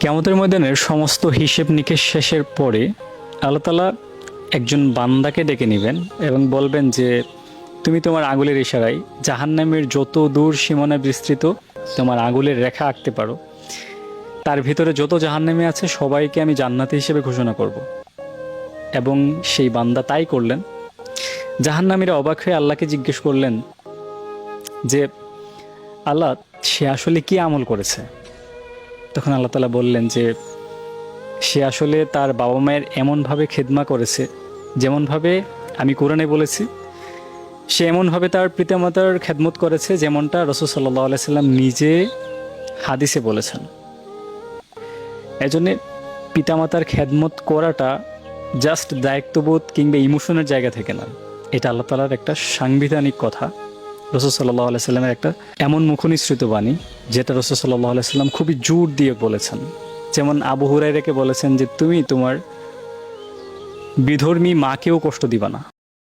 কেমতের ময়দানের সমস্ত হিসেব নিকেশ শেষের পরে আল্লাহ তালা একজন বান্দাকে ডেকে নেবেন এবং বলবেন যে, তুমি তোমার আঙুলের ইশারায় জাহান্নামের যত দূর সীমানা বিস্তৃত, তোমার আঙুলের রেখা আঁকতে পারো। তার ভিতরে যত জাহান্নামে আছে, সবাইকে আমি জান্নাতি হিসেবে ঘোষণা করব। এবং সেই বান্দা তাই করলেন। জাহান্নামীরা অবাক হয়ে আল্লাহকে জিজ্ঞেস করলেন যে, আল্লাহ, সে আসলে কি আমল করেছে? তখন আল্লাহ তালা বললেন যে, সে আসলে তার বাবা মায়ের এমনভাবে খেদমা করেছে, যেমনভাবে আমি কোরআনে বলেছি, সে এমনভাবে তার পিতামাতার খেদমত করেছে যেমনটা রসুল সাল্লাহ আলাইসাল্লাম নিজে হাদিসে বলেছেন। এজন্যে পিতামাতার খেদমত করাটা জাস্ট দায়িত্ববোধ কিংবা ইমোশনের জায়গা থেকে না। এটা আল্লাহ তালার একটা সাংবিধানিক কথা। রসুল সাল্লাহ আলাইসাল্লামের একটা এমন মুখনিসৃত বাণী। যেটা রসুল সাল্লাহ আলাইসাল্লাম খুবই জোর দিয়ে বলেছেন। যেমন আবু হুরাইরাকে বলেছেন যে, তুমি তোমার বিধর্মী মাকেও কষ্ট দিবা না।